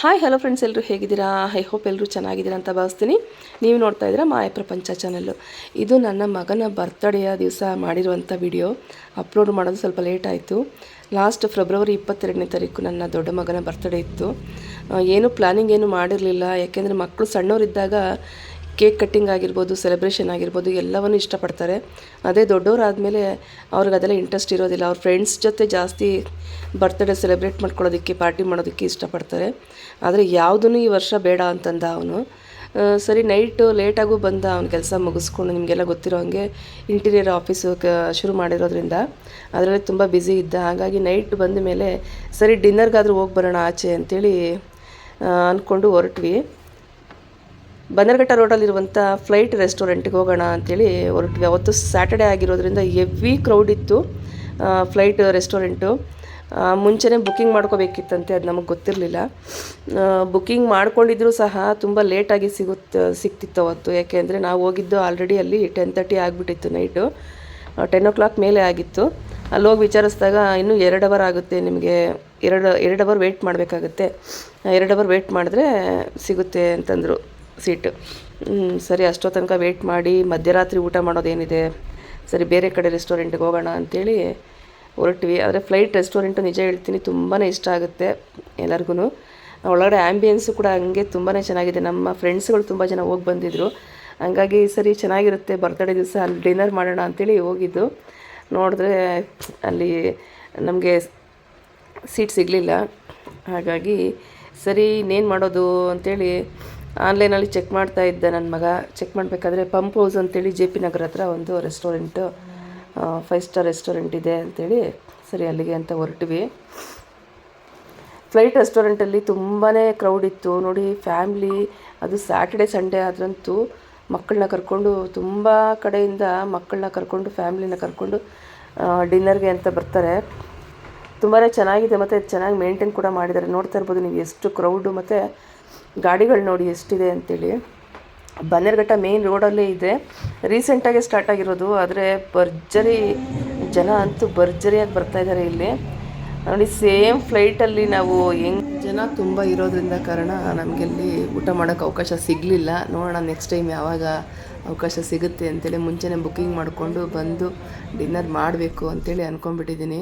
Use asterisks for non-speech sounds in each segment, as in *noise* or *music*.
Hi hello friends ಎಲ್ಲರೂ ಹೇಗಿದ್ದೀರಾ? I hope ಎಲ್ಲರೂ ಚೆನ್ನಾಗಿದ್ದೀರಾ ಅಂತ ಭಾವಿಸ್ತೀನಿ. ನೀವು ನೋಡ್ತಾ ಇದ್ದೀರಾ ಮಾಯ ಪ್ರಪಂಚ ಚಾನಲ್ಲು ಇದು ನನ್ನ ಮಗನ ಬರ್ತ್ಡೇಯ ದಿವಸ ಮಾಡಿರುವಂಥ ವಿಡಿಯೋ ಅಪ್ಲೋಡ್ ಮಾಡೋದು ಸ್ವಲ್ಪ ಲೇಟ್ ಆಯಿತು. ಲಾಸ್ಟ್ ಫೆಬ್ರವರಿ ಇಪ್ಪತ್ತೆರಡನೇ ತಾರೀಕು ನನ್ನ ದೊಡ್ಡ ಮಗನ ಬರ್ತ್ಡೇ ಇತ್ತು. ಏನು ಪ್ಲ್ಯಾನಿಂಗ್ ಏನು ಮಾಡಿರಲಿಲ್ಲ. ಯಾಕೆಂದರೆ ಮಕ್ಕಳು ಸಣ್ಣವರಿದ್ದಾಗ ಕೇಕ್ ಕಟ್ಟಿಂಗ್ ಆಗಿರ್ಬೋದು ಸೆಲೆಬ್ರೇಷನ್ ಆಗಿರ್ಬೋದು ಎಲ್ಲವನ್ನು ಇಷ್ಟಪಡ್ತಾರೆ. ಅದೇ ದೊಡ್ಡವರಾದಮೇಲೆ ಅವ್ರಿಗೆ ಅದೆಲ್ಲ ಇಂಟ್ರೆಸ್ಟ್ ಇರೋದಿಲ್ಲ. ಅವ್ರ ಫ್ರೆಂಡ್ಸ್ ಜೊತೆ ಜಾಸ್ತಿ ಬರ್ತ್ಡೇ ಸೆಲೆಬ್ರೇಟ್ ಮಾಡ್ಕೊಳ್ಳೋದಕ್ಕೆ ಪಾರ್ಟಿ ಮಾಡೋದಕ್ಕೆ ಇಷ್ಟಪಡ್ತಾರೆ. ಆದರೆ ಯಾವುದೂ ಈ ವರ್ಷ ಬೇಡ ಅಂತಂದ ಅವನು. ಸರಿ ನೈಟು ಲೇಟಾಗೂ ಬಂದ ಅವ್ನ ಕೆಲಸ ಮುಗಿಸ್ಕೊಂಡು ನಿಮಗೆಲ್ಲ ಗೊತ್ತಿರೋ ಹಾಗೆ ಇಂಟೀರಿಯರ್ ಆಫೀಸು ಕ ಶುರು ಮಾಡಿರೋದ್ರಿಂದ ಅದರಲ್ಲಿ ತುಂಬ ಬ್ಯುಸಿ ಇದ್ದ. ಹಾಗಾಗಿ ನೈಟ್ ಬಂದ ಮೇಲೆ ಸರಿ ಡಿನ್ನರ್ಗಾದರೂ ಹೋಗಿ ಬರೋಣ ಆಚೆ ಅಂತೇಳಿ ಆ, ಅಂದ್ಕೊಂಡು ಹೊರಟ್ವಿ. ಬನ್ನರ್ಘಟ್ಟ ರೋಡಲ್ಲಿರುವಂಥ ಫ್ಲೈಟ್ ರೆಸ್ಟೋರೆಂಟ್ಗೆ ಹೋಗೋಣ ಅಂತೇಳಿ ಹೊರಟ್ವಿ. ಅವತ್ತು ಸ್ಯಾಟರ್ಡೆ ಆಗಿರೋದ್ರಿಂದ ಹೆವಿ ಕ್ರೌಡ್ ಇತ್ತು ಫ್ಲೈಟ್ ರೆಸ್ಟೋರೆಂಟು. ಮುಂಚೆನೇ ಬುಕ್ಕಿಂಗ್ ಮಾಡ್ಕೋಬೇಕಿತ್ತಂತೆ, ಅದು ನಮಗೆ ಗೊತ್ತಿರಲಿಲ್ಲ. ಬುಕ್ಕಿಂಗ್ ಮಾಡ್ಕೊಂಡಿದ್ರು ಸಹ ತುಂಬ ಲೇಟಾಗಿ ಸಿಗುತ್ತೆ ಸಿಗ್ತಿತ್ತು ಅವತ್ತು. ಯಾಕೆಂದರೆ ನಾವು ಹೋಗಿದ್ದು ಆಲ್ರೆಡಿ ಅಲ್ಲಿ ಟೆನ್ ತರ್ಟಿ ಆಗಿಬಿಟ್ಟಿತ್ತು ನೈಟು. ಟೆನ್ ಓ ಕ್ಲಾಕ್ ಮೇಲೆ ಆಗಿತ್ತು. ಅಲ್ಲಿ ಹೋಗಿ ವಿಚಾರಿಸಿದಾಗ ಇನ್ನೂ ಎರಡು ಅವರ್ ಆಗುತ್ತೆ, ನಿಮಗೆ ಎರಡು ಎರಡು ಅವರ್ ವೆಯ್ಟ್ ಮಾಡಬೇಕಾಗುತ್ತೆ. ಎರಡು ಅವರ್ ವೆಯ್ಟ್ ಮಾಡಿದ್ರೆ ಸಿಗುತ್ತೆ ಅಂತಂದರು. ಸೀಟು ಸರಿ ಅಷ್ಟೋ ತನಕ ವೆಯ್ಟ್ ಮಾಡಿ, ಮಧ್ಯರಾತ್ರಿ ಊಟ ಮಾಡೋದೇನಿದೆ? ಸರಿ, ಬೇರೆ ಕಡೆ ರೆಸ್ಟೋರೆಂಟ್ಗೆ ಹೋಗೋಣ ಅಂತೇಳಿ ಹೊರಟ್ವಿ. ಆದರೆ ಫ್ಲೈಟ್ ರೆಸ್ಟೋರೆಂಟು ನಿಜ ಹೇಳ್ತೀನಿ ತುಂಬಾ ಇಷ್ಟ ಆಗುತ್ತೆ ಎಲ್ಲರಿಗೂ ಒಳಗಡೆ ಆ್ಯಂಬಿಯನ್ಸು ಕೂಡ ಹಂಗೆ ತುಂಬಾ ಚೆನ್ನಾಗಿದೆ. ನಮ್ಮ ಫ್ರೆಂಡ್ಸ್ಗಳು ತುಂಬ ಜನ ಹೋಗಿ ಬಂದಿದ್ದರು ಹಂಗಾಗಿ ಸರಿ ಚೆನ್ನಾಗಿರುತ್ತೆ ಬರ್ತಡೇ ದಿವಸ ಅಲ್ಲಿ ಡಿನ್ನರ್ ಮಾಡೋಣ ಅಂತೇಳಿ ಹೋಗಿದ್ದು. ನೋಡಿದ್ರೆ ಅಲ್ಲಿ ನಮಗೆ ಸೀಟ್ ಸಿಗಲಿಲ್ಲ. ಹಾಗಾಗಿ ಸರಿ, ಇನ್ನೇನು ಮಾಡೋದು ಅಂತೇಳಿ ಆನ್ಲೈನಲ್ಲಿ ಚೆಕ್ ಮಾಡ್ತಾ ಇದ್ದ ನನ್ನ ಮಗ. ಚೆಕ್ ಮಾಡಬೇಕಾದ್ರೆ ಪಂಪ್ ಹೌಸ್ ಅಂತೇಳಿ ಜೆ ಪಿ ನಗರ ಹತ್ರ ಒಂದು ರೆಸ್ಟೋರೆಂಟು ಫೈವ್ ಸ್ಟಾರ್ ರೆಸ್ಟೋರೆಂಟ್ ಇದೆ ಅಂತೇಳಿ ಸರಿ ಅಲ್ಲಿಗೆ ಅಂತ ಹೊರಟ್ವಿ. ಫ್ಲೈಟ್ ರೆಸ್ಟೋರೆಂಟಲ್ಲಿ ತುಂಬಾ ಕ್ರೌಡ್ ಇತ್ತು. ನೋಡಿ ಫ್ಯಾಮ್ಲಿ ಅದು ಸ್ಯಾಟರ್ಡೆ ಸಂಡೇ ಆದ್ರಂತೂ ಮಕ್ಕಳನ್ನ ಕರ್ಕೊಂಡು ತುಂಬ ಕಡೆಯಿಂದ ಮಕ್ಕಳನ್ನ ಕರ್ಕೊಂಡು ಫ್ಯಾಮ್ಲಿನ ಕರ್ಕೊಂಡು ಡಿನ್ನರ್ಗೆ ಅಂತ ಬರ್ತಾರೆ. ತುಂಬಾ ಚೆನ್ನಾಗಿದೆ ಮತ್ತು ಚೆನ್ನಾಗಿ ಮೇಂಟೈನ್ ಕೂಡ ಮಾಡಿದ್ದಾರೆ. ನೋಡ್ತಾ ಇರ್ಬೋದು ನೀವು ಎಷ್ಟು ಕ್ರೌಡು ಮತ್ತು ಗಾಡಿಗಳು ನೋಡಿ ಎಷ್ಟಿದೆ ಅಂತೇಳಿ. ಬನ್ನೇರ್ಘಟ್ಟ ಮೇನ್ ರೋಡಲ್ಲೇ ಇದೆ. ರೀಸೆಂಟಾಗೆ ಸ್ಟಾರ್ಟ್ ಆಗಿರೋದು, ಆದರೆ ಭರ್ಜರಿ ಜನ ಅಂತೂ ಭರ್ಜರಿಯಾಗಿ ಬರ್ತಾ ಇದ್ದಾರೆ ಇಲ್ಲಿ. ನೋಡಿ ಸೇಮ್ ಫ್ಲೈಟಲ್ಲಿ ನಾವು ಹೆಂಗ್ ಜನ ತುಂಬ ಇರೋದ್ರಿಂದ ಕಾರಣ ನಮಗೆಲ್ಲಿ ಊಟ ಮಾಡೋಕ್ಕೆ ಅವಕಾಶ ಸಿಗಲಿಲ್ಲ. ನೋಡೋಣ ನೆಕ್ಸ್ಟ್ ಟೈಮ್ ಯಾವಾಗ ಅವಕಾಶ ಸಿಗುತ್ತೆ ಅಂತೇಳಿ ಮುಂಚೆನೇ ಬುಕ್ಕಿಂಗ್ ಮಾಡಿಕೊಂಡು ಬಂದು ಡಿನ್ನರ್ ಮಾಡಬೇಕು ಅಂತೇಳಿ ಅಂದ್ಕೊಂಡ್ಬಿಟ್ಟಿದ್ದೀನಿ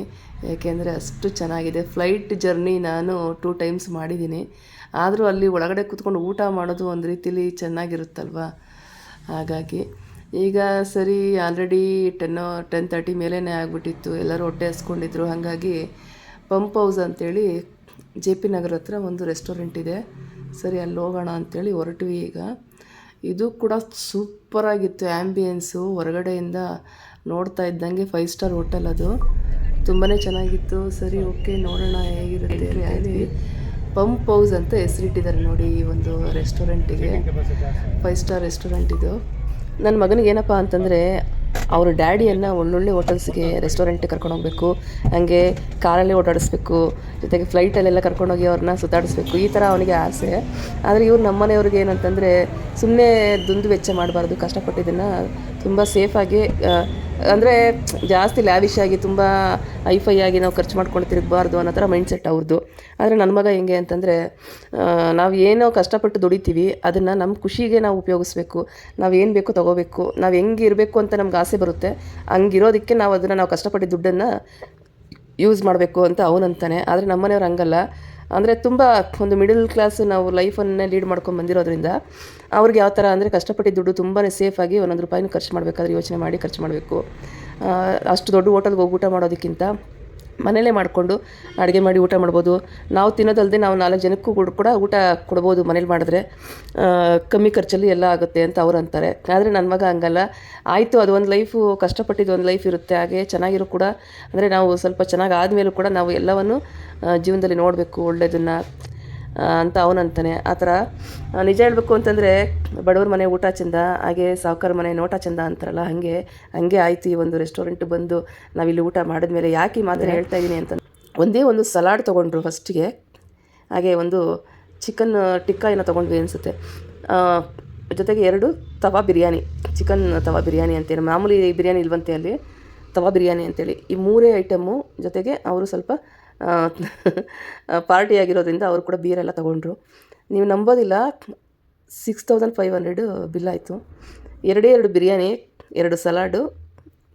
ಯಾಕೆಂದರೆ ಅಷ್ಟು ಚೆನ್ನಾಗಿದೆ. ಫ್ಲೈಟ್ ಜರ್ನಿ ನಾನು ಟೂ ಟೈಮ್ಸ್ ಮಾಡಿದ್ದೀನಿ. ಆದರೂ ಅಲ್ಲಿ ಒಳಗಡೆ ಕೂತ್ಕೊಂಡು ಊಟ ಮಾಡೋದು ಒಂದು ರೀತಿಲಿ ಚೆನ್ನಾಗಿರುತ್ತಲ್ವ? ಹಾಗಾಗಿ ಈಗ ಸರಿ ಆಲ್ರೆಡಿ ಟೆನ್ ಟೆನ್ ತರ್ಟಿ ಮೇಲೇ ಆಗಿಬಿಟ್ಟಿತ್ತು. ಎಲ್ಲರೂ ಹೊಟ್ಟೆ ಹಸ್ಕೊಂಡಿದ್ರು. ಹಾಗಾಗಿ ಪಂಪ್ ಹೌಸ್ ಅಂತೇಳಿ ಜೆ ಪಿ ನಗರ ಹತ್ರ ಒಂದು ರೆಸ್ಟೋರೆಂಟ್ ಇದೆ. ಸರಿ, ಅಲ್ಲಿ ಹೋಗೋಣ ಅಂತೇಳಿ ಹೊರಟ್ವಿ ಈಗ. ಇದು ಕೂಡ ಸೂಪರಾಗಿತ್ತು ಆ್ಯಂಬಿಯನ್ಸು ಹೊರಗಡೆಯಿಂದ ನೋಡ್ತಾ ಇದ್ದಂಗೆ ಫೈವ್ ಸ್ಟಾರ್ ಹೋಟೆಲ್ ಅದು. ತುಂಬಾ ಚೆನ್ನಾಗಿತ್ತು. ಸರಿ, ಓಕೆ, ನೋಡೋಣ ಹೇಗಿರುತ್ತೆ ಅಲ್ಲಿ ಪಂಪ್ ಹೌಸ್ ಅಂತ ಹೆಸರಿಟ್ಟಿದ್ದಾರೆ ನೋಡಿ ಈ ಒಂದು ರೆಸ್ಟೋರೆಂಟಿಗೆ. ಫೈವ್ ಸ್ಟಾರ್ ರೆಸ್ಟೋರೆಂಟ್ ಇದು. ನನ್ನ ಮಗನಿಗೆ ಏನಪ್ಪ ಅಂತಂದರೆ ಅವ್ರ ಡ್ಯಾಡಿಯನ್ನು ಒಳ್ಳೊಳ್ಳೆ ಹೋಟೆಲ್ಸ್ಗೆ ರೆಸ್ಟೋರೆಂಟಿಗೆ ಕರ್ಕೊಂಡು ಹೋಗಬೇಕು. ಹಾಗೆ ಕಾರಲ್ಲಿ ಓಡಾಡಿಸ್ಬೇಕು. ಜೊತೆಗೆ ಫ್ಲೈಟಲ್ಲೆಲ್ಲ ಕರ್ಕೊಂಡೋಗಿ ಅವ್ರನ್ನ ಸುತ್ತಾಡಿಸ್ಬೇಕು. ಈ ಥರ ಅವನಿಗೆ ಆಸೆ. ಆದರೆ ಇವ್ರು ನಮ್ಮನೆಯವ್ರಿಗೆ ಏನಂತಂದರೆ ಸುಮ್ಮನೆ ದುಂದು ವೆಚ್ಚ ಮಾಡಬಾರ್ದು, ಕಷ್ಟಪಟ್ಟಿದ್ದನ್ನು ತುಂಬ ಸೇಫಾಗಿ ಅಂದರೆ ಜಾಸ್ತಿ ಲ್ಯಾವಿಶ್ ಆಗಿ, ತುಂಬ ಐಫೈ ಆಗಿ ನಾವು ಖರ್ಚು ಮಾಡ್ಕೊಂಡು ತಿರುಗಬಾರ್ದು ಅನ್ನೋ ಥರ ಮೈಂಡ್ ಸೆಟ್ ಅವ್ರದ್ದು ಆದರೆ ನನ್ನ ಮಗ ಹೆಂಗೆ ಅಂತಂದರೆ ನಾವು ಏನೋ ಕಷ್ಟಪಟ್ಟು ದುಡಿತೀವಿ, ಅದನ್ನು ನಮ್ಮ ಖುಷಿಗೆ ನಾವು ಉಪಯೋಗಿಸ್ಬೇಕು. ನಾವು ಏನು ಬೇಕೋ ತೊಗೋಬೇಕು. ನಾವು ಹೆಂಗೆ ಇರಬೇಕು ಅಂತ ನಮ್ಗೆ ಆಸೆ ಬರುತ್ತೆ. ಹಂಗಿರೋದಕ್ಕೆ ನಾವು ಅದನ್ನು ನಾವು ಕಷ್ಟಪಟ್ಟು ದುಡ್ಡನ್ನು ಯೂಸ್ ಮಾಡಬೇಕು ಅಂತ ಅವನಂತಾನೆ. ಆದರೆ ನಮ್ಮನೆಯವ್ರು ಹಂಗಲ್ಲ. ಅಂದರೆ ತುಂಬ ಒಂದು ಮಿಡಲ್ ಕ್ಲಾಸ್ ನಾವು ಲೈಫನ್ನು ಲೀಡ್ ಮಾಡ್ಕೊಂಡು ಬಂದಿರೋದ್ರಿಂದ ಅವ್ರಿಗೆ ಯಾವ ಥರ ಅಂದರೆ ಕಷ್ಟಪಟ್ಟು ದುಡ್ಡು ತುಂಬಾ ಸೇಫಾಗಿ ಒಂದೊಂದು ರೂಪಾಯಿನೂ ಖರ್ಚು ಮಾಡಬೇಕಾದ್ರೆ ಯೋಚನೆ ಮಾಡಿ ಖರ್ಚು ಮಾಡಬೇಕು. ಅಷ್ಟು ದೊಡ್ಡ ಹೋಟೆಲ್ಗೆ ಹೋಗಿ ಊಟ ಮಾಡೋದಕ್ಕಿಂತ ಮನೆಯಲ್ಲೇ ಮಾಡಿಕೊಂಡು ಅಡುಗೆ ಮಾಡಿ ಊಟ ಮಾಡ್ಬೋದು. ನಾವು ತಿನ್ನೋದಲ್ಲದೆ ನಾವು ನಾಲ್ಕು ಜನಕ್ಕೂ ಕೂಡ ಊಟ ಕೊಡ್ಬೋದು ಮನೇಲಿ ಮಾಡಿದ್ರೆ ಕಮ್ಮಿ ಖರ್ಚಲ್ಲಿ ಎಲ್ಲ ಆಗುತ್ತೆ ಅಂತ ಅವ್ರು ಅಂತಾರೆ. ಆದರೆ ನನ್ನ ಮಗ ಹಂಗಲ್ಲ. ಆಯಿತು, ಅದು ಒಂದು ಲೈಫು ಕಷ್ಟಪಟ್ಟಿದ್ದು ಒಂದು ಲೈಫ್ ಇರುತ್ತೆ. ಹಾಗೆ ಚೆನ್ನಾಗಿರೋ ಕೂಡ. ಅಂದರೆ ನಾವು ಸ್ವಲ್ಪ ಚೆನ್ನಾಗಿ ಆದಮೇಲೂ ಕೂಡ ನಾವು ಎಲ್ಲವನ್ನು ಜೀವನದಲ್ಲಿ ನೋಡಬೇಕು ಒಳ್ಳೆಯದನ್ನು ಅಂತ ಅವನಂತಾನೆ ಆ ಥರ ನಿಜ ಹೇಳಬೇಕು ಅಂತಂದರೆ ಬಡವ್ರ ಮನೆ ಊಟ ಚಂದ ಹಾಗೆ ಸಾವುಕಾರ ಮನೆ ನೋಟ ಚಂದ ಅಂತಾರಲ್ಲ ಹಾಗೆ ಹಂಗೆ ಆಯಿತು ಈ ಒಂದು ರೆಸ್ಟೋರೆಂಟ್ ಬಂದು ನಾವಿಲ್ಲಿ ಊಟ ಮಾಡಿದ ಮೇಲೆ ಯಾಕೆ ಈ ಮಾತನ್ನು ಹೇಳ್ತಾ ಇದ್ದೀನಿ ಅಂತ ಒಂದೇ ಒಂದು ಸಲಾಡ್ ತೊಗೊಂಡ್ರು ಫಸ್ಟಿಗೆ ಹಾಗೆ ಒಂದು ಚಿಕನ್ ಟಿಕ್ಕಾ ಏನೋ ತೊಗೊಂಡ್ವಿ ಅನಿಸುತ್ತೆ. ಜೊತೆಗೆ ಎರಡು ತವಾ ಬಿರಿಯಾನಿ ಚಿಕನ್ ತವಾ ಬಿರಿಯಾನಿ ಅಂತೇಳಿ ಮಾಮೂಲಿ ಬಿರಿಯಾನಿ ಇಲ್ವಂತೆ ಅಲ್ಲಿ ತವಾ ಬಿರಿಯಾನಿ ಅಂತೇಳಿ ಈ ಮೂರೇ ಐಟಮ್ಮು ಜೊತೆಗೆ ಅವರು ಸ್ವಲ್ಪ ಪಾರ್ಟಿ ಆಗಿರೋದ್ರಿಂದ ಅವರು ಕೂಡ ಬೀರೆಲ್ಲ ತೊಗೊಂಡ್ರು. ನೀವು ನಂಬೋದಿಲ್ಲ six thousand five hundred bill ಆಯಿತು. ಎರಡೇ ಎರಡು ಬಿರಿಯಾನಿ, ಎರಡು ಸಲಾಡು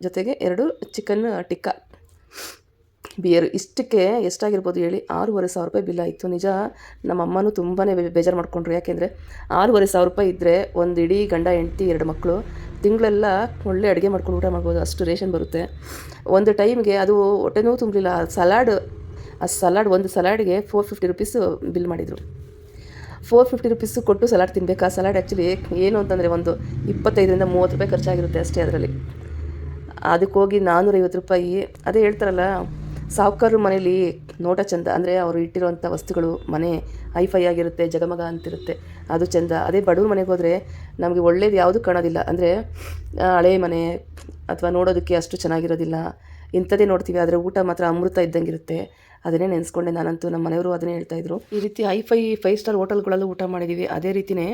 ಜೊತೆಗೆ ಎರಡು ಚಿಕನ್ ಟಿಕ್ಕ ಬಿಯರು ಇಷ್ಟಕ್ಕೆ ಎಷ್ಟಾಗಿರ್ಬೋದು ಹೇಳಿ, ಆರೂವರೆ ಸಾವಿರ ರೂಪಾಯಿ ಬಿಲ್ ಆಯಿತು. ನಿಜ, ನಮ್ಮ ಅಮ್ಮನೂ ತುಂಬಾ ಬೇಜಾರು ಮಾಡಿಕೊಂಡ್ರು. ಯಾಕೆಂದರೆ, ಆರೂವರೆ ಸಾವಿರ ರೂಪಾಯಿ ಇದ್ದರೆ ಒಂದು ಇಡೀ ಗಂಡ, ಹೆಂಡ್ತಿ, ಎರಡು ಮಕ್ಕಳು ತಿಂಗಳೆಲ್ಲ ಒಳ್ಳೆ ಅಡುಗೆ ಮಾಡ್ಕೊಂಡು ಊಟ ಮಾಡ್ಬೋದು. ಅಷ್ಟು ರೇಷನ್ ಬರುತ್ತೆ. ಒಂದು ಟೈಮ್ಗೆ ಅದು ಹೊಟ್ಟೆನೂ ತುಂಬಲಿಲ್ಲ. ಸಲಾಡ್ ಆ ಸಲಾಡ್, ಒಂದು ಸಲಾಡ್ಗೆ ಫೋರ್ ಫಿಫ್ಟಿ ರುಪೀಸ್ ಬಿಲ್ ಮಾಡಿದರು. ಫೋರ್ ಫಿಫ್ಟಿ ರುಪೀಸು ಕೊಟ್ಟು ಸಲಾಡ್ ತಿನ್ನಬೇಕು ಆ ಸಲಾಡ್ ಆ್ಯಕ್ಚುಲಿ ಏನು ಅಂತಂದರೆ ಒಂದು ಇಪ್ಪತ್ತೈದರಿಂದ ಮೂವತ್ತು ರೂಪಾಯಿ ಖರ್ಚಾಗಿರುತ್ತೆ ಅಷ್ಟೇ ಅದರಲ್ಲಿ. ಅದಕ್ಕೆ ಹೋಗಿ ನಾನ್ನೂರೈವತ್ತು ರೂಪಾಯಿ, ಅದೇ ಹೇಳ್ತಾರಲ್ಲ ಸಾಹುಕಾರರ ಮನೇಲಿ ನೋಟ ಚಂದ, ಅಂದರೆ ಅವರು ಇಟ್ಟಿರುವಂಥ ವಸ್ತುಗಳು, ಮನೆ ಹೈಫೈ ಆಗಿರುತ್ತೆ, ಜಗಮಗ ಅಂತಿರುತ್ತೆ, ಅದು ಚಂದ. ಅದೇ ಬಡವ್ರ ಮನೆಗೆ ಹೋದರೆ ನಮಗೆ ಒಳ್ಳೇದು ಯಾವುದೂ ಕಾಣೋದಿಲ್ಲ. ಅಂದರೆ ಹಳೆ ಮನೆ ಅಥವಾ ನೋಡೋದಕ್ಕೆ ಅಷ್ಟು ಚೆನ್ನಾಗಿರೋದಿಲ್ಲ. ಇಂಥದ್ದೇ ನೋಡ್ತೀವಿ, ಆದರೆ ಊಟ ಮಾತ್ರ ಅಮೃತ ಇದ್ದಂಗಿರುತ್ತೆ. ಅದನ್ನೇ ನೆನೆಸ್ಕೊಂಡೆ ನಾನಂತೂ, ನಮ್ಮ ಮನೆಯವರು ಅದನ್ನೇ ಹೇಳ್ತಾಯಿದ್ರು ಈ ರೀತಿ ಹೈ ಫೈ ಫೈವ್ ಸ್ಟಾರ್ ಹೋಟೆಲ್ಗಳಲ್ಲೂ ಊಟ ಮಾಡಿದ್ದೀವಿ ಅದೇ ರೀತಿಯೇ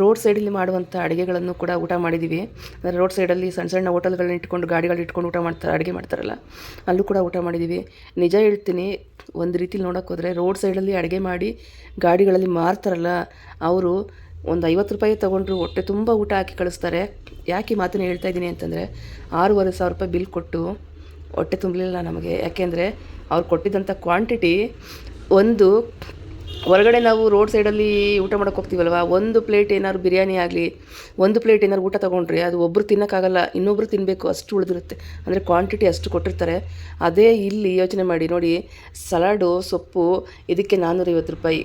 ರೋಡ್ ಸೈಡಲ್ಲಿ ಮಾಡುವಂಥ ಅಡುಗೆಗಳನ್ನು ಕೂಡ ಊಟ ಮಾಡಿದ್ದೀವಿ ಅಂದರೆ ರೋಡ್ ಸೈಡಲ್ಲಿ ಸಣ್ಣ ಸಣ್ಣ ಹೋಟೆಲ್ಗಳನ್ನ ಇಟ್ಕೊಂಡು ಗಾಡಿಗಳು ಇಟ್ಕೊಂಡು ಊಟ ಮಾಡ್ತಾರೆ ಅಡುಗೆ ಮಾಡ್ತಾರಲ್ಲ, ಅಲ್ಲೂ ಕೂಡ ಊಟ ಮಾಡಿದ್ದೀವಿ ನಿಜ ಹೇಳ್ತೀನಿ, ಒಂದು ರೀತಿಲಿ ನೋಡೋಕೆ ಹೋದರೆ ರೋಡ್ ಸೈಡಲ್ಲಿ ಅಡುಗೆ ಮಾಡಿ ಗಾಡಿಗಳಲ್ಲಿ ಮಾರ್ತಾರಲ್ಲ, ಅವರು ಒಂದು ಐವತ್ತು ರೂಪಾಯಿ ತೊಗೊಂಡ್ರು ಹೊಟ್ಟೆ ತುಂಬ ಊಟ ಹಾಕಿ ಕಳಿಸ್ತಾರೆ. ಯಾಕೆ ಮಾತನ್ನು ಹೇಳ್ತಾ ಇದ್ದೀನಿ ಅಂತಂದರೆ, ಆರೂವರೆ ಸಾವಿರ ರೂಪಾಯಿ ಬಿಲ್ ಕೊಟ್ಟು ಹೊಟ್ಟೆ ತುಂಬಲಿಲ್ಲ ನಮಗೆ. ಯಾಕೆಂದರೆ ಅವ್ರು ಕೊಟ್ಟಿದ್ದಂಥ ಕ್ವಾಂಟಿಟಿ ಒಂದು ಹೊರಗಡೆ ನಾವು ರೋಡ್ ಸೈಡಲ್ಲಿ ಊಟ ಮಾಡೋಕ್ಕೆ ಹೋಗ್ತೀವಲ್ವ? ಒಂದು ಪ್ಲೇಟ್ ಏನಾದ್ರು ಬಿರಿಯಾನಿ ಆಗಲಿ, ಒಂದು ಪ್ಲೇಟ್ ಏನಾದ್ರು ಊಟ ತೊಗೊಂಡ್ರೆ ಅದು ಒಬ್ಬರು ತಿನ್ನೋಕ್ಕಾಗಲ್ಲ, ಇನ್ನೊಬ್ರು ತಿನ್ನಬೇಕು ಅಷ್ಟು ಉಳಿದಿರುತ್ತೆ. ಅಂದರೆ ಕ್ವಾಂಟಿಟಿ ಅಷ್ಟು ಕೊಟ್ಟಿರ್ತಾರೆ. ಅದೇ ಇಲ್ಲಿ ಯೋಚನೆ ಮಾಡಿ, ನೋಡಿ, ಸಲಾಡು, ಸೊಪ್ಪು, ಇದಕ್ಕೆ ನಾನ್ನೂರೈವತ್ತು ರೂಪಾಯಿ.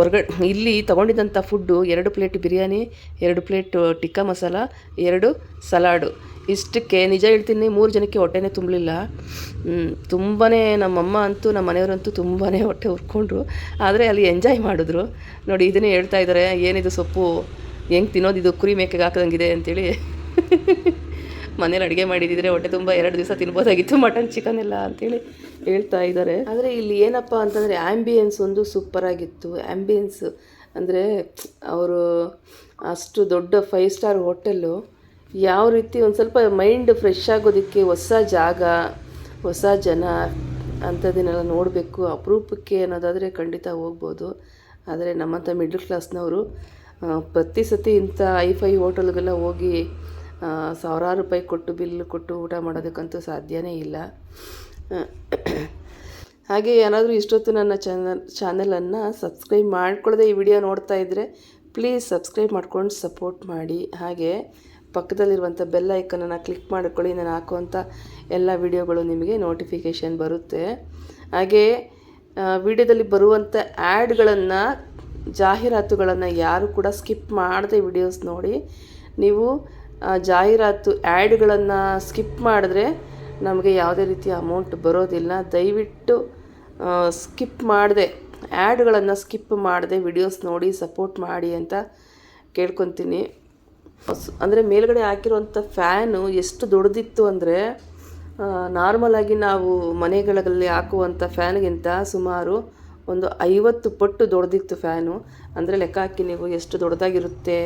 ಹೊರಗಡೆ, ಇಲ್ಲಿ ತೊಗೊಂಡಿದ್ದಂಥ ಫುಡ್ಡು ಎರಡು ಪ್ಲೇಟ್ ಬಿರಿಯಾನಿ, ಎರಡು ಪ್ಲೇಟ್ ಟಿಕ್ಕಾ ಮಸಾಲ, ಎರಡು ಸಲಾಡು. ಇಷ್ಟಕ್ಕೆ, ನಿಜ ಹೇಳ್ತೀನಿ, ಮೂರು ಜನಕ್ಕೆ ಹೊಟ್ಟೆನೇ ತುಂಬಲಿಲ್ಲ. ತುಂಬಾ ನಮ್ಮಮ್ಮ ಅಂತೂ, ನಮ್ಮ ಮನೆಯವರಂತೂ ತುಂಬಾ ಹೊಟ್ಟೆ ಹುರ್ಕೊಂಡ್ರು ಆದರೆ ಅಲ್ಲಿ ಎಂಜಾಯ್ ಮಾಡಿದ್ರು. ನೋಡಿ, ಇದನ್ನೇ ಹೇಳ್ತಾ ಇದ್ದಾರೆ ಏನಿದು ಸೊಪ್ಪು, ಹೆಂಗೆ ತಿನ್ನೋದು ಇದು ಕುರಿ ಮೇಕೆಗೆ ಹಾಕದಂಗಿದೆ ಅಂತೇಳಿ. *laughs* ಮನೇಲಿ ಅಡುಗೆ ಮಾಡಿದಿದ್ರೆ ಹೊಟ್ಟೆ ತುಂಬ ಎರಡು ದಿವಸ ತಿನ್ಬೋದಾಗಿತ್ತು, ಮಟನ್ ಚಿಕನ್ ಎಲ್ಲ ಅಂತೇಳಿ ಹೇಳ್ತಾ ಇದ್ದಾರೆ ಆದರೆ ಇಲ್ಲಿ ಏನಪ್ಪ ಅಂತಂದರೆ ಆ್ಯಂಬಿಯನ್ಸ್ ಒಂದು ಸೂಪರಾಗಿತ್ತು ಆ್ಯಂಬಿಯನ್ಸ್ ಅಂದರೆ, ಅವರು ಅಷ್ಟು ದೊಡ್ಡ ಫೈವ್ ಸ್ಟಾರ್ ಹೋಟೆಲ್ಲು ಯಾವ ರೀತಿ ಒಂದು ಸ್ವಲ್ಪ ಮೈಂಡ್ ಫ್ರೆಶ್ ಆಗೋದಕ್ಕೆ ಹೊಸ ಜಾಗ, ಹೊಸ ಜನ ಅಂಥದ್ದನ್ನೆಲ್ಲ ನೋಡಬೇಕು, ಅಪರೂಪಕ್ಕೆ ಅನ್ನೋದಾದರೆ ಖಂಡಿತ ಹೋಗ್ಬೋದು. ಆದರೆ ನಮ್ಮಂಥ ಮಿಡ್ಲ್ ಕ್ಲಾಸ್ನವರು ಪ್ರತಿ ಸತಿ ಇಂಥ ಫೈ ಹೋಟೆಲ್ಗೆಲ್ಲ ಹೋಗಿ ಸಾವಿರಾರು ರೂಪಾಯಿ ಕೊಟ್ಟು ಬಿಲ್ ಕೊಟ್ಟು ಊಟ ಮಾಡೋದಕ್ಕಂತೂ ಸಾಧ್ಯವೇ ಇಲ್ಲ. ಹಾಗೆ ಏನಾದರೂ ಇಷ್ಟೊತ್ತು ನನ್ನ ಚಾನಲ್ ಚಾನಲನ್ನು ಸಬ್ಸ್ಕ್ರೈಬ್ ಮಾಡ್ಕೊಳ್ಳದೆ ಈ ವಿಡಿಯೋ ನೋಡ್ತಾ ಇದ್ದರೆ ಪ್ಲೀಸ್ ಸಬ್ಸ್ಕ್ರೈಬ್ ಮಾಡ್ಕೊಂಡು ಸಪೋರ್ಟ್ ಮಾಡಿ. ಹಾಗೆ ಪಕ್ಕದಲ್ಲಿರುವಂಥ ಬೆಲ್ ಐಕನನ್ನು ಕ್ಲಿಕ್ ಮಾಡ್ಕೊಳ್ಳಿ, ನಾನು ಹಾಕುವಂಥ ಎಲ್ಲ ವಿಡಿಯೋಗಳು ನಿಮಗೆ ನೋಟಿಫಿಕೇಷನ್ ಬರುತ್ತೆ. ಹಾಗೇ ವಿಡಿಯೋದಲ್ಲಿ ಬರುವಂಥ ಆ್ಯಡ್ಗಳನ್ನು ಜಾಹೀರಾತುಗಳನ್ನು ಯಾರು ಕೂಡ ಸ್ಕಿಪ್ ಮಾಡದೆ ವಿಡಿಯೋಸ್ ನೋಡಿ, ನೀವು ಜಾಹೀರಾತು ಆ್ಯಡ್ಗಳನ್ನು ಸ್ಕಿಪ್ ಮಾಡಿದ್ರೆ ನಮಗೆ ಯಾವುದೇ ರೀತಿಯ ಅಮೌಂಟ್ ಬರೋದಿಲ್ಲ. ದಯವಿಟ್ಟು ಸ್ಕಿಪ್ ಮಾಡದೆ ಆ್ಯಡ್ಗಳನ್ನು ಸ್ಕಿಪ್ ಮಾಡದೆ ವಿಡಿಯೋಸ್ ನೋಡಿ ಸಪೋರ್ಟ್ ಮಾಡಿ ಅಂತ ಕೇಳ್ಕೊತೀನಿ. ಅಂದರೆ ಮೇಲ್ಗಡೆ ಹಾಕಿರುವಂಥ ಫ್ಯಾನು ಎಷ್ಟು ದೊಡ್ಡದಿತ್ತು ಅಂದರೆ ನಾರ್ಮಲಾಗಿ ನಾವು ಮನೆಗಳಲ್ಲಿ ಹಾಕುವಂಥ ಫ್ಯಾನ್ಗಿಂತ ಸುಮಾರು ಒಂದು ಐವತ್ತು ಪಟ್ಟು ದೊಡ್ಡದಿತ್ತು ಫ್ಯಾನು ಅಂದರೆ ಲೆಕ್ಕ ಹಾಕಿ ನೀವು ಎಷ್ಟು ದೊಡ್ಡದಾಗಿರುತ್ತೆ,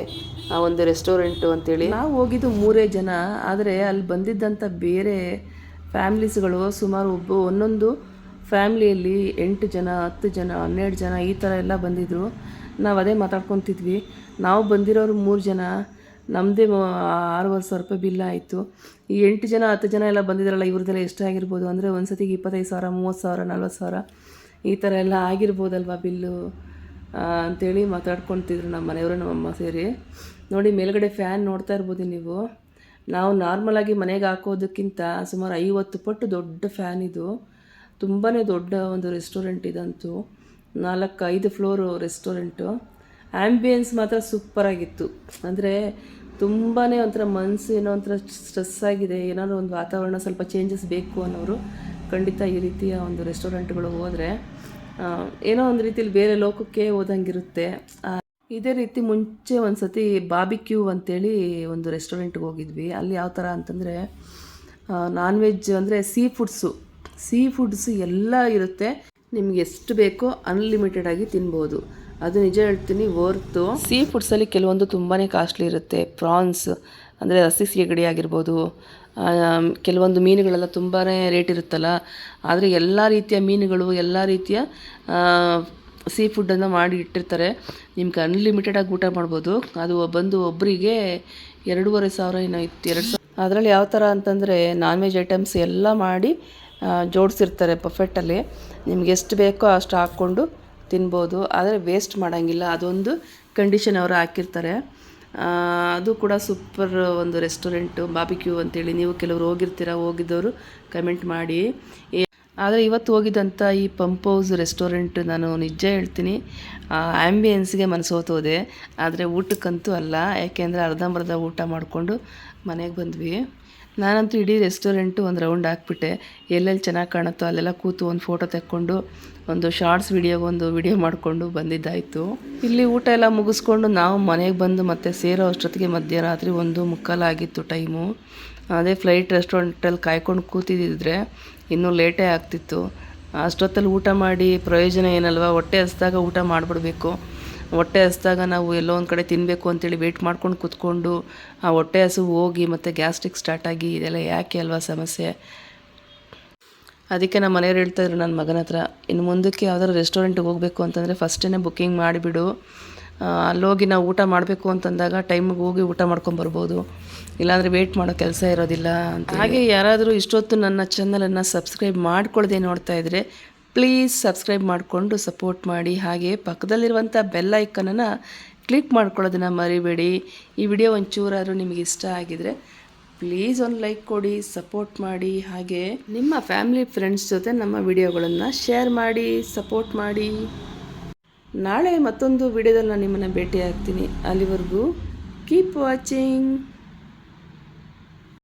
ಆ ಒಂದು ರೆಸ್ಟೋರೆಂಟು ಅಂತೇಳಿ. ನಾವು ಹೋಗಿದ್ದು ಮೂರೇ ಜನ, ಆದರೆ ಅಲ್ಲಿ ಬಂದಿದ್ದಂಥ ಬೇರೆ ಫ್ಯಾಮ್ಲೀಸ್ಗಳು ಸುಮಾರು ಒಬ್ಬ, ಒಂದೊಂದು ಫ್ಯಾಮ್ಲಿಯಲ್ಲಿ ಎಂಟು ಜನ, ಹತ್ತು ಜನ, ಹನ್ನೆರಡು ಜನ ಈ ಥರ ಎಲ್ಲ ಬಂದಿದ್ದರು ನಾವು ಅದೇ ಮಾತಾಡ್ಕೊತಿದ್ವಿ. ನಾವು ಬಂದಿರೋರು ಮೂರು ಜನ. ನಮ್ಮದೇ ಆರೂವರೆ ಸಾವಿರ ರೂಪಾಯಿ ಬಿಲ್ ಆಯಿತು. ಈ ಎಂಟು ಜನ, ಹತ್ತು ಜನ ಎಲ್ಲ ಬಂದಿದ್ದಾರಲ್ಲ ಇವ್ರದ್ದೆಲ್ಲ ಎಷ್ಟಾಗಿರ್ಬೋದು ಅಂದರೆ ಒಂದು ಸತಿಗೆ ಇಪ್ಪತ್ತೈದು ಸಾವಿರ, ಮೂವತ್ತು ಸಾವಿರ, ನಲ್ವತ್ತು ಸಾವಿರ. ಈ ಥರ ಎಲ್ಲ ಆಗಿರ್ಬೋದಲ್ವ ಬಿಲ್ಲು ಅಂಥೇಳಿ ಮಾತಾಡ್ಕೊತಿದ್ರು ನಮ್ಮ ಮನೆಯವರು ನಮ್ಮಮ್ಮ ಸೇರಿ. ನೋಡಿ, ಮೇಲ್ಗಡೆ ಫ್ಯಾನ್ ನೋಡ್ತಾ ಇರ್ಬೋದು ನೀವು. ನಾವು ನಾರ್ಮಲಾಗಿ ಮನೆಗೆ ಹಾಕೋದಕ್ಕಿಂತ ಸುಮಾರು ಐವತ್ತು ಪಟ್ಟು ದೊಡ್ಡ ಫ್ಯಾನ್ ಇದು. ತುಂಬಾ ದೊಡ್ಡ ಒಂದು ರೆಸ್ಟೋರೆಂಟ್ ಇದಂತೂ. ನಾಲ್ಕು ಐದು ಫ್ಲೋರು ರೆಸ್ಟೋರೆಂಟು ಆ್ಯಂಬಿಯನ್ಸ್ ಮಾತ್ರ ಸೂಪರಾಗಿತ್ತು ಅಂದರೆ ತುಂಬಾ ಒಂಥರ ಮನಸ್ಸು ಏನೋ ಒಂಥರ ಸ್ಟ್ರೆಸ್ ಆಗಿದೆ. ಏನಾದರೂ ಒಂದು ವಾತಾವರಣ ಸ್ವಲ್ಪ ಚೇಂಜಸ್ ಬೇಕು ಅನ್ನೋರು ಖಂಡಿತ ಈ ರೀತಿಯ ಒಂದು ರೆಸ್ಟೋರೆಂಟ್ಗಳು ಹೋದರೆ ಏನೋ ಒಂದು ರೀತಿಲಿ ಬೇರೆ ಲೋಕಕ್ಕೆ ಹೋದಂಗಿರುತ್ತೆ. ಇದೇ ರೀತಿ ಮುಂಚೆ ಒಂದು ಸತಿ ಬಾಬಿಕ್ಯೂ ಅಂತೇಳಿ ಒಂದು ರೆಸ್ಟೋರೆಂಟ್ಗೆ ಹೋಗಿದ್ವಿ. ಅಲ್ಲಿ ಯಾವ ಥರ ಅಂತಂದರೆ ನಾನ್ ವೆಜ್ ಅಂದರೆ ಸೀ ಫುಡ್ಸು ಸೀ ಫುಡ್ಸು ಎಲ್ಲ ಇರುತ್ತೆ. ನಿಮ್ಗೆ ಎಷ್ಟು ಬೇಕೋ ಅನ್ಲಿಮಿಟೆಡ್ ಆಗಿ ತಿನ್ಬೋದು. ಅದು ನಿಜ ಹೇಳ್ತೀನಿ ವರ್ತು ಸೀ ಫುಡ್ಸಲ್ಲಿ ಕೆಲವೊಂದು ತುಂಬಾ ಕಾಸ್ಟ್ಲಿ ಇರುತ್ತೆ. ಪ್ರಾನ್ಸ್ ಅಂದರೆ ಹಸಿ ಸೀಗಡಿ ಆಗಿರ್ಬೋದು ಕೆಲವೊಂದು ಮೀನುಗಳೆಲ್ಲ ತುಂಬಾ ರೇಟ್ ಇರುತ್ತಲ್ಲ, ಆದರೆ ಎಲ್ಲ ರೀತಿಯ ಮೀನುಗಳು, ಎಲ್ಲ ರೀತಿಯ ಸೀ ಫುಡ್ಡನ್ನು ಮಾಡಿ ಇಟ್ಟಿರ್ತಾರೆ. ನಿಮ್ಗೆ ಅನ್ಲಿಮಿಟೆಡಾಗಿ ಊಟ ಮಾಡ್ಬೋದು. ಅದು ಬಂದು ಒಬ್ಬರಿಗೆ ಎರಡೂವರೆ ಸಾವಿರ ಏನೋ ಇತ್ತು, ಎರಡು ಸಾವಿರ. ಅದರಲ್ಲಿ ಯಾವ ಥರ ಅಂತಂದರೆ ನಾನ್ ವೆಜ್ ಐಟಮ್ಸ್ ಎಲ್ಲ ಮಾಡಿ ಜೋಡಿಸಿರ್ತಾರೆ ಪರ್ಫೆಕ್ಟಲ್ಲಿ ನಿಮ್ಗೆ ಎಷ್ಟು ಬೇಕೋ ಅಷ್ಟು ಹಾಕ್ಕೊಂಡು ತಿನ್ಬೋದು, ಆದರೆ ವೇಸ್ಟ್ ಮಾಡೋಂಗಿಲ್ಲ. ಅದೊಂದು ಕಂಡೀಷನ್ ಅವರು ಹಾಕಿರ್ತಾರೆ. ಅದು ಕೂಡ ಸೂಪರ್ ಒಂದು ರೆಸ್ಟೋರೆಂಟು ಬಾಬಿಕ್ಯೂ ಅಂತೇಳಿ ನೀವು ಕೆಲವರು ಹೋಗಿರ್ತೀರ, ಹೋಗಿದ್ದವರು ಕಮೆಂಟ್ ಮಾಡಿ. ಆದರೆ ಇವತ್ತು ಹೋಗಿದ್ದಂಥ ಈ ಪಂಪ್ ಹೌಸ್ ರೆಸ್ಟೋರೆಂಟ್ ನಾನು ನಿಜ ಹೇಳ್ತೀನಿ ಆ್ಯಂಬಿಯನ್ಸ್ಗೆ ಮನಸೋತು ಹೋದೆ ಆದರೆ ಊಟಕ್ಕಂತೂ ಅಲ್ಲ ಯಾಕೆಂದರೆ ಅರ್ಧಂಬರ್ಧ ಊಟ ಮಾಡಿಕೊಂಡು ಮನೆಗೆ ಬಂದ್ವಿ. ನಾನಂತೂ ಇಡೀ ರೆಸ್ಟೋರೆಂಟು ಒಂದು ರೌಂಡ್ ಹಾಕ್ಬಿಟ್ಟೆ. ಎಲ್ಲೆಲ್ಲಿ ಚೆನ್ನಾಗಿ ಕಾಣುತ್ತೋ ಅಲ್ಲೆಲ್ಲ ಕೂತು ಒಂದು ಫೋಟೋ ತೆಕ್ಕೊಂಡು ಒಂದು ಶಾರ್ಟ್ಸ್ ವಿಡಿಯೋಗೆ ಒಂದು ವಿಡಿಯೋ ಮಾಡಿಕೊಂಡು ಬಂದಿದ್ದಾಯಿತು. ಇಲ್ಲಿ ಊಟ ಎಲ್ಲ ಮುಗಿಸ್ಕೊಂಡು ನಾವು ಮನೆಗೆ ಬಂದು ಮತ್ತೆ ಸೇರೋ ಅಷ್ಟೊತ್ತಿಗೆ ಮಧ್ಯರಾತ್ರಿ ಒಂದು ಮುಕ್ಕಾಲಾಗಿತ್ತು ಟೈಮು. ಅದೇ ಫ್ಲೈಟ್ ರೆಸ್ಟೋರೆಂಟಲ್ಲಿ ಕಾಯ್ಕೊಂಡು ಕೂತಿದ್ದಿದ್ರೆ ಇನ್ನೂ ಲೇಟೇ ಆಗ್ತಿತ್ತು. ಅಷ್ಟೊತ್ತಲ್ಲಿ ಊಟ ಮಾಡಿ ಪ್ರಯೋಜನ ಏನಲ್ವ? ಹೊಟ್ಟೆ ಹಸ್ದಾಗ ಊಟ ಮಾಡಿಬಿಡ್ಬೇಕು. ಹೊಟ್ಟೆ ಹಸ್ದಾಗ ನಾವು ಎಲ್ಲೋ ಒಂದು ಕಡೆ ತಿನ್ನಬೇಕು ಅಂತೇಳಿ ವೆಯ್ಟ್ ಮಾಡ್ಕೊಂಡು ಕೂತ್ಕೊಂಡು ಆ ಹೊಟ್ಟೆ ಹಸು ಹೋಗಿ ಮತ್ತು ಗ್ಯಾಸ್ಟ್ರಿಕ್ ಸ್ಟಾರ್ಟ್ ಆಗಿ ಇದೆಲ್ಲ ಯಾಕೆ ಅಲ್ವಾ ಸಮಸ್ಯೆ? ಅದಕ್ಕೆ ನಮ್ಮ ಮನೆಯವ್ರು ಹೇಳ್ತಾಯಿದ್ರು ನನ್ನ ಮಗನ ಹತ್ರ ಇನ್ನು ಮುಂದಕ್ಕೆ ಯಾವ್ದಾದ್ರು ರೆಸ್ಟೋರೆಂಟಿಗೆ ಹೋಗಬೇಕು ಅಂತಂದರೆ ಫಸ್ಟೇ ಬುಕ್ಕಿಂಗ್ ಮಾಡಿಬಿಡು. ಅಲ್ಲೋಗಿ ನಾವು ಊಟ ಮಾಡಬೇಕು ಅಂತಂದಾಗ ಟೈಮಿಗೆ ಹೋಗಿ ಊಟ ಮಾಡ್ಕೊಂಬರ್ಬೋದು ಇಲ್ಲಾಂದರೆ ವೆಯ್ಟ್ ಮಾಡೋ ಕೆಲಸ ಇರೋದಿಲ್ಲ ಅಂತ ಹಾಗೆ ಯಾರಾದರೂ ಇಷ್ಟೊತ್ತು ನನ್ನ ಚಾನಲನ್ನು ಸಬ್ಸ್ಕ್ರೈಬ್ ಮಾಡ್ಕೊಳ್ಳದೆ ನೋಡ್ತಾ ಇದ್ದರೆ ಪ್ಲೀಸ್ ಸಬ್ಸ್ಕ್ರೈಬ್ ಮಾಡಿಕೊಂಡು ಸಪೋರ್ಟ್ ಮಾಡಿ. ಹಾಗೆ ಪಕ್ಕದಲ್ಲಿರುವಂಥ ಬೆಲ್ ಐಕನನ್ನು ಕ್ಲಿಕ್ ಮಾಡ್ಕೊಳ್ಳೋದನ್ನು ಮರಿಬೇಡಿ. ಈ ವಿಡಿಯೋ ಒಂಚೂರಾದರೂ ನಿಮಗೆ ಇಷ್ಟ ಆಗಿದರೆ ಪ್ಲೀಸ್ ಒಂದು ಲೈಕ್ ಕೊಡಿ ಸಪೋರ್ಟ್ ಮಾಡಿ, ಹಾಗೆ ನಿಮ್ಮ ಫ್ಯಾಮಿಲಿ ಫ್ರೆಂಡ್ಸ್ ಜೊತೆ ನಮ್ಮ ವಿಡಿಯೋಗಳನ್ನು ಶೇರ್ ಮಾಡಿ ಸಪೋರ್ಟ್ ಮಾಡಿ. ನಾಳೆ ಮತ್ತೊಂದು ವಿಡಿಯೋದಲ್ಲಿ ನಾನು ನಿಮ್ಮನ್ನು ಭೇಟಿ ಆಗ್ತೀನಿ ಅಲ್ಲಿವರೆಗೂ ಕೀಪ್ ವಾಚಿಂಗ್